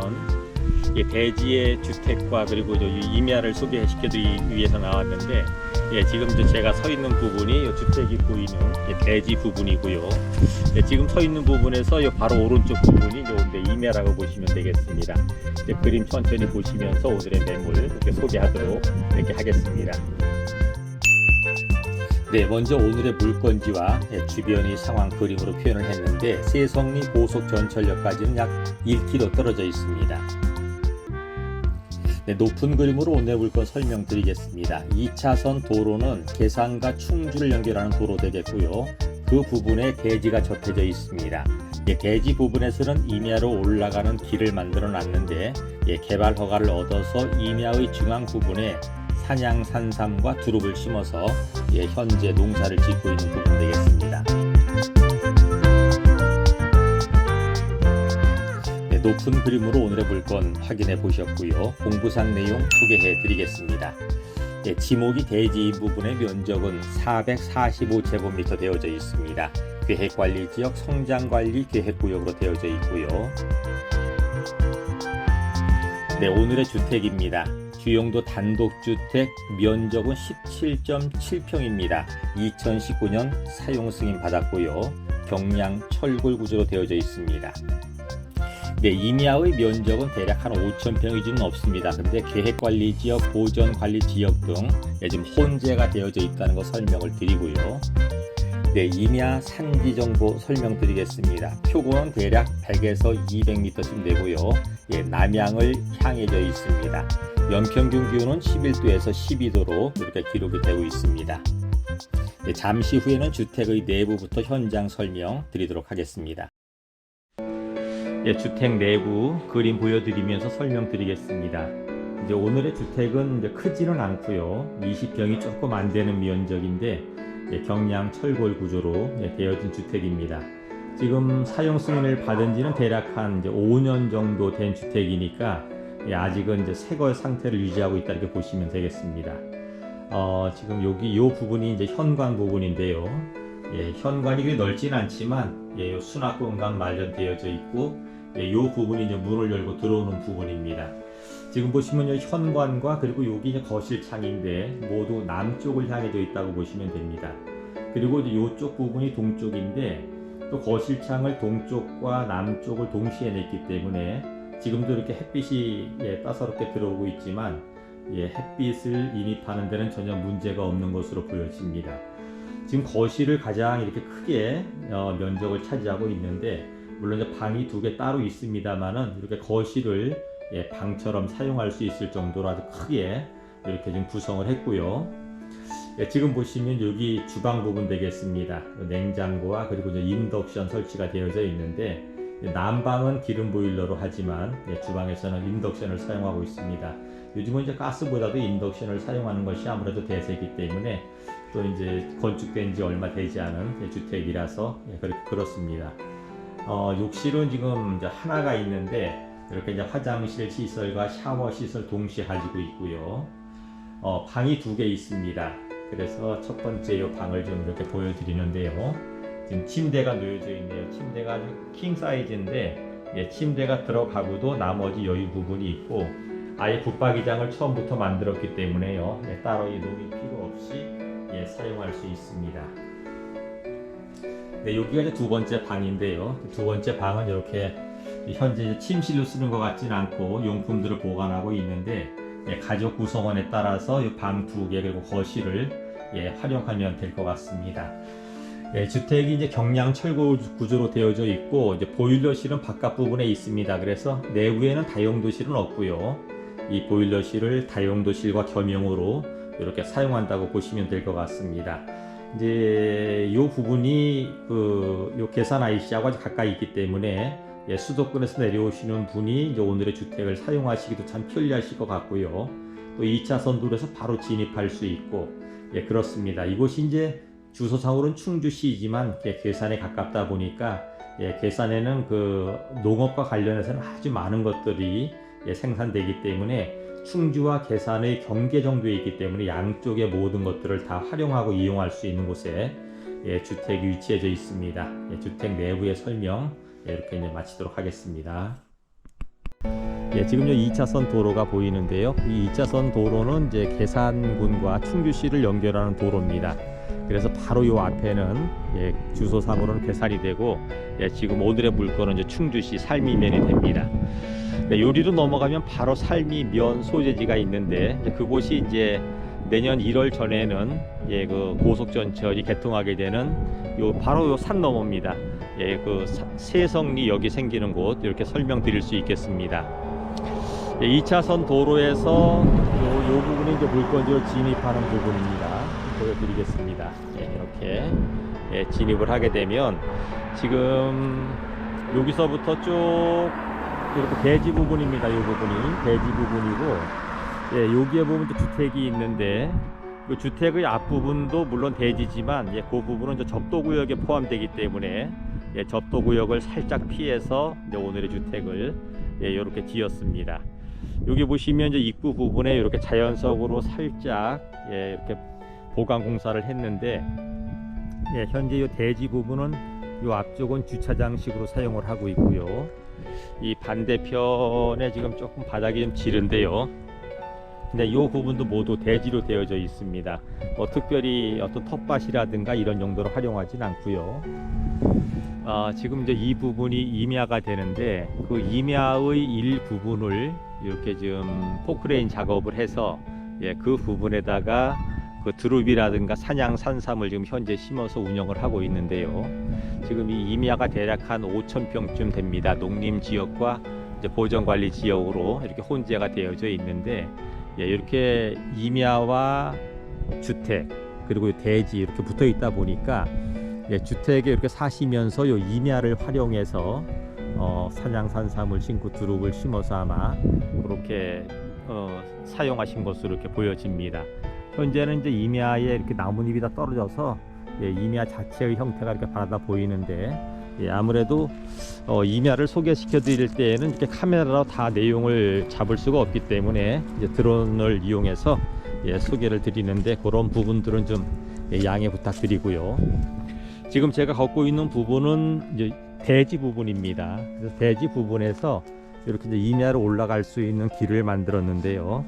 살미면 예, 대지의 주택과 그리고 저 임야를 소개시켜드리기 위해서 나왔는데 예, 지금 저 제가 서 있는 부분이 요 주택이 보이는 예, 대지 부분이고요. 예, 지금 서 있는 부분에서 요 바로 오른쪽 부분이 오늘의 임야라고 보시면 되겠습니다. 이제 그림 천천히 보시면서 오늘의 매물 이렇게 소개하도록 이렇게 하겠습니다. 네, 먼저 오늘의 물건지와 예, 주변의 상황 그림으로 표현을 했는데 세성리 고속 전철역까지는 약 1km 떨어져 있습니다. 네, 높은 그림으로 오늘 물건 설명드리겠습니다. 2차선 도로는 계산과 충주를 연결하는 도로 되겠고요. 그 부분에 대지가 접해져 있습니다. 예, 대지 부분에서는 임야로 올라가는 길을 만들어 놨는데 예, 개발 허가를 얻어서 임야의 중앙 부분에 산양 산삼과 두릅을 심어서 예, 현재 농사를 짓고 있는 부분 되겠습니다. 네, 높은 그림으로 오늘의 물건 확인해 보셨고요. 공부상 내용 소개해 드리겠습니다. 예, 지목이 대지인 부분의 면적은 445제곱미터 되어져 있습니다. 계획관리지역 성장관리 계획구역으로 되어져 있고요. 네, 오늘의 주택입니다. 주용도 단독주택 면적은 17.7평입니다. 2019년 사용 승인 받았고요. 경량 철골 구조로 되어져 있습니다. 네, 임야의 면적은 대략 한 5,000평이지는 없습니다. 근데 계획관리지역, 보전관리지역 등 예, 지금 혼재가 되어져 있다는 거 설명을 드리고요. 네, 임야 산지 정보 설명드리겠습니다. 표고는 대략 100에서 200m쯤 되고요. 예, 남향을 향해져 있습니다. 연평균 기온은 11도에서 12도로 이렇게 기록이 되고 있습니다. 예, 잠시 후에는 주택의 내부부터 현장 설명 드리도록 하겠습니다. 예, 주택 내부 그림 보여드리면서 설명드리겠습니다. 이제 오늘의 주택은 이제 크지는 않고요. 20평이 조금 안 되는 면적인데 예, 경량 철골 구조로 예, 되어진 주택입니다. 지금 사용 승인을 받은 지는 대략 한 이제 5년 정도 된 주택이니까 예, 아직은 이제 새거 상태를 유지하고 있다 이렇게 보시면 되겠습니다. 어, 지금 여기 이 부분이 이제 현관 부분인데요. 예, 현관이 넓진 않지만 예, 요 수납 공간 마련되어져 있고 예, 이 부분이 이제 문을 열고 들어오는 부분입니다. 지금 보시면 요 현관과 그리고 여기 이제 거실 창인데 모두 남쪽을 향해져 있다고 보시면 됩니다. 그리고 이제 이쪽 부분이 동쪽인데 또 거실 창을 동쪽과 남쪽을 동시에 냈기 때문에 지금도 이렇게 햇빛이 예, 따사롭게 들어오고 있지만 예, 햇빛을 인입하는 데는 전혀 문제가 없는 것으로 보여집니다. 지금 거실을 가장 이렇게 크게 어, 면적을 차지하고 있는데 물론 이제 방이 두 개 따로 있습니다만은 이렇게 거실을 예, 방처럼 사용할 수 있을 정도로 아주 크게 이렇게 지금 구성을 했고요. 예, 지금 보시면 여기 주방 부분 되겠습니다. 냉장고와 그리고 이제 인덕션 설치가 되어져 있는데 난방은 기름 보일러로 하지만 예, 주방에서는 인덕션을 사용하고 있습니다. 요즘은 이제 가스보다도 인덕션을 사용하는 것이 아무래도 대세이기 때문에 또 이제 건축된 지 얼마 되지 않은 예, 주택이라서 예, 그렇게 그렇습니다. 어, 욕실은 지금 하나가 있는데 이렇게 이제 화장실 시설과 샤워 시설 동시에 가지고 있고요. 어, 방이 두 개 있습니다. 그래서 첫 번째 이 방을 좀 이렇게 보여드리는데요. 지금 침대가 놓여져 있네요. 침대가 아주 킹 사이즈인데 예, 침대가 들어가고도 나머지 여유 부분이 있고 아예 붙박이장을 처음부터 만들었기 때문에요. 예, 따로 이 놓을 필요 없이 예, 사용할 수 있습니다. 네, 여기가 이제 두 번째 방인데요. 두 번째 방은 이렇게 현재 침실로 쓰는 것 같지는 않고 용품들을 보관하고 있는데 예, 가족 구성원에 따라서 방 두 개 그리고 거실을 예, 활용하면 될 것 같습니다. 예, 주택이 이제 경량 철골 구조로 되어져 있고 이제 보일러실은 바깥 부분에 있습니다. 그래서 내부에는 다용도실은 없고요. 이 보일러실을 다용도실과 겸용으로 이렇게 사용한다고 보시면 될 것 같습니다. 이제 이 부분이 그요 계산 IC하고 가까이 있기 때문에 예, 수도권에서 내려오시는 분이 이제 오늘의 주택을 사용하시기도 참 편리하실 것 같고요. 또 2차선 도로에서 바로 진입할 수 있고 예, 그렇습니다. 이곳이 이제 주소상으로는 충주시이지만 예, 괴산에 가깝다 보니까 예, 괴산에는 그 농업과 관련해서는 아주 많은 것들이 예, 생산되기 때문에 충주와 괴산의 경계 정도에 있기 때문에 양쪽의 모든 것들을 다 활용하고 이용할 수 있는 곳에 예, 주택이 위치해져 있습니다. 예, 주택 내부의 설명 예, 이렇게 이제 마치도록 하겠습니다. 예, 지금 요 2차선 도로가 보이는데요. 이 2차선 도로는 이제 계산군과 충주시를 연결하는 도로입니다. 그래서 바로 요 앞에는 예, 주소상으로는 계산이 되고 예, 지금 오늘의 물건은 이제 충주시 살미면이 됩니다. 네, 요리로 넘어가면 바로 살미면 소재지가 있는데 그곳이 이제 내년 1월 전에는 예, 그 고속전철이 개통하게 되는 요 바로 요 산 너머입니다. 예, 그 사- 세성리역이 생기는 곳 이렇게 설명드릴 수 있겠습니다. 예, 2차선 도로에서 요, 요 부분이 이제 물건지로 진입하는 부분입니다. 보여드리겠습니다. 예, 이렇게 예, 진입을 하게 되면 지금 여기서부터 쭉 이렇게 대지 부분입니다. 이 부분이 대지 부분이고 예, 여기에 보면 또 주택이 있는데 그 주택의 앞부분도 물론 대지지만 예, 그 부분은 이제 접도구역에 포함되기 때문에 예, 접도구역을 살짝 피해서 이제 오늘의 주택을 예, 이렇게 지었습니다. 여기 보시면 이제 입구 부분에 이렇게 자연석으로 살짝 예, 이렇게 보강 공사를 했는데 예, 현재 이 대지 부분은 이 앞쪽은 주차장식으로 사용을 하고 있고요. 이 반대편에 지금 조금 바닥이 좀 지른데요. 근데 이 부분도 모두 대지로 되어져 있습니다. 뭐 특별히 어떤 텃밭이라든가 이런 용도로 활용하진 않고요. 아, 지금 이제 이 부분이 임야가 되는데 그 임야의 일부분을 이렇게 지금 포크레인 작업을 해서 예, 그 부분에다가 그 드루비라든가 사냥 산삼을 지금 현재 심어서 운영을 하고 있는데요. 지금 이 임야가 대략 한 5천 평쯤 됩니다. 농림 지역과 보전 관리 지역으로 이렇게 혼재가 되어져 있는데 예, 이렇게 임야와 주택 그리고 이 대지 이렇게 붙어 있다 보니까 예, 주택에 이렇게 사시면서 요 임야를 활용해서 어, 산양산삼을 심고 두릅을 심어서 아마 그렇게 어, 사용하신 것으로 이렇게 보여집니다. 현재는 이제 임야에 이렇게 나뭇잎이 다 떨어져서 예, 임야 자체의 형태가 이렇게 바라다 보이는데 예, 아무래도 어, 임야를 소개시켜 드릴 때에는 이렇게 카메라로 다 내용을 잡을 수가 없기 때문에 이제 드론을 이용해서 예, 소개를 드리는데 그런 부분들은 좀 예, 양해 부탁드리고요. 지금 제가 걷고 있는 부분은 이제 대지 부분입니다. 그래서 대지 부분에서 이렇게 이제 임야로 올라갈 수 있는 길을 만들었는데요.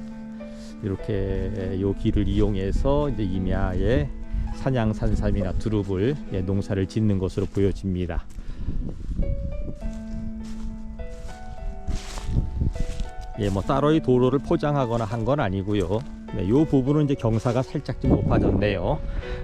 이렇게 요 길을 이용해서 이제 임야에 산양 산삼이나 두릅을 예, 농사를 짓는 것으로 보여집니다. 예, 뭐 따로의 도로를 포장하거나 한 건 아니고요. 네, 요 부분은 이제 경사가 살짝 좀 높아졌네요.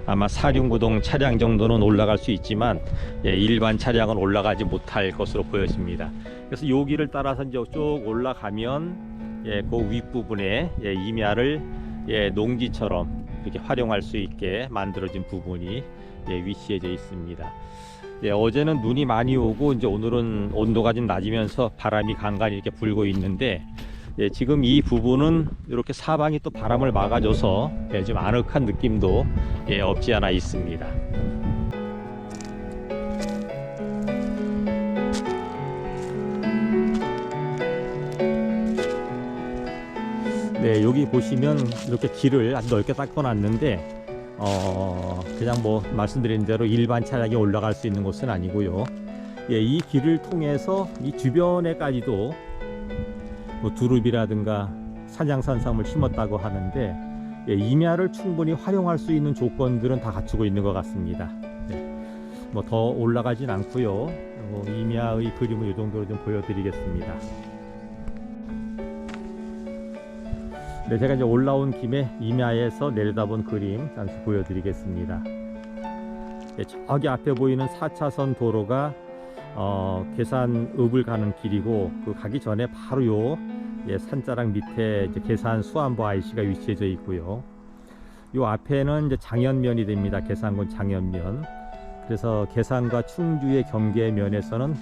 아마 사륜구동 차량 정도는 올라갈 수 있지만 예, 일반 차량은 올라가지 못할 것으로 보여집니다. 그래서 요 길을 따라서 이제 쭉 올라가면 예, 그 윗부분에 예, 임야를 예, 농지처럼 이렇게 활용할 수 있게 만들어진 부분이 예, 위치해져 있습니다. 예, 어제는 눈이 많이 오고 이제 오늘은 온도가 좀 낮으면서 바람이 간간히 이렇게 불고 있는데 예, 지금 이 부분은 이렇게 사방이 또 바람을 막아줘서 예, 좀 아늑한 느낌도 예, 없지 않아 있습니다. 네, 여기 보시면 이렇게 길을 아주 넓게 닦아놨는데 어, 그냥 뭐 말씀드린 대로 일반 차량이 올라갈 수 있는 곳은 아니고요. 예, 이 길을 통해서 이 주변에까지도 뭐 두릅이라든가 산양산삼을 심었다고 하는데 예, 임야를 충분히 활용할 수 있는 조건들은 다 갖추고 있는 것 같습니다. 뭐더 올라가진 않고요. 어, 임야의 그림을 이 정도로 좀 보여드리겠습니다. 네, 제가 이제 올라온 김에 임야에서 내려다본 그림 잠시 보여드리겠습니다. 예, 저기 앞에 보이는 4차선 도로가 어, 계산읍을 가는 길이고 그 가기 전에 바로 요 예, 산자락 밑에 이제 계산 수안보 IC가 위치해져 있고요. 요 앞에는 이제 장현면이 됩니다. 계산군 장현면. 그래서 계산과 충주의 경계면에서는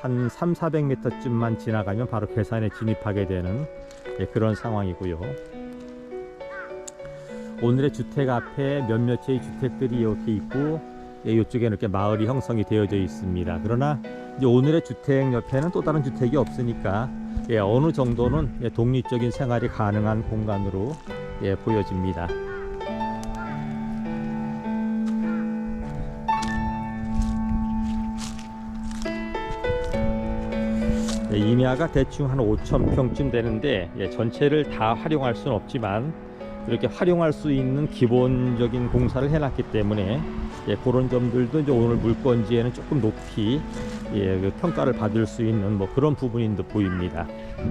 한 3, 400m쯤만 지나가면 바로 계산에 진입하게 되는 예, 그런 상황이고요. 오늘의 주택 앞에 몇몇 채의 주택들이 이렇게 있고 예, 이쪽에는 이렇게 마을이 형성이 되어져 있습니다. 그러나 오늘의 주택 옆에는 또 다른 주택이 없으니까 예, 어느 정도는 예, 독립적인 생활이 가능한 공간으로 예, 보여집니다. 예, 임야가 대충 한 5천 평쯤 되는데 예, 전체를 다 활용할 수는 없지만 이렇게 활용할 수 있는 기본적인 공사를 해놨기 때문에 예, 그런 점들도 이제 오늘 물건지에는 조금 높이 예, 그 평가를 받을 수 있는 뭐 그런 부분인 듯 보입니다.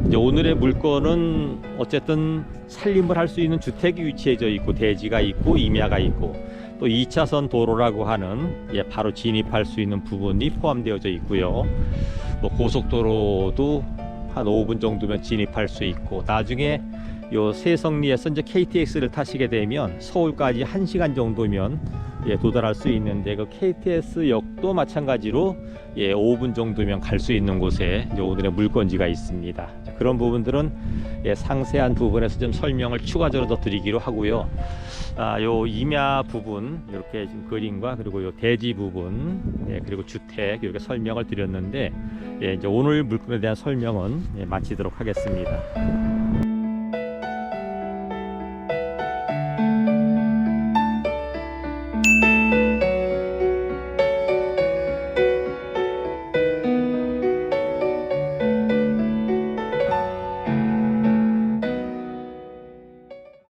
이제 오늘의 물건은 어쨌든 살림을 할 수 있는 주택이 위치해져 있고 대지가 있고 임야가 있고 또 2차선 도로라고 하는 예, 바로 진입할 수 있는 부분이 포함되어져 있고요. 뭐 고속도로도 한 5분 정도면 진입할 수 있고 나중에 요 세성리에서 이제 KTX를 타시게 되면 서울까지 1시간 정도면 예, 도달할 수 있는데 그 KTX 역도 마찬가지로 예, 5분 정도면 갈 수 있는 곳에 이제 오늘의 물건지가 있습니다. 자, 그런 부분들은 예, 상세한 부분에서 좀 설명을 추가적으로 더 드리기로 하고요. 아, 요 임야 부분 이렇게 지금 그림과 그리고 요 대지 부분 예, 그리고 주택 이렇게 설명을 드렸는데 예, 이제 오늘 물건에 대한 설명은 예, 마치도록 하겠습니다.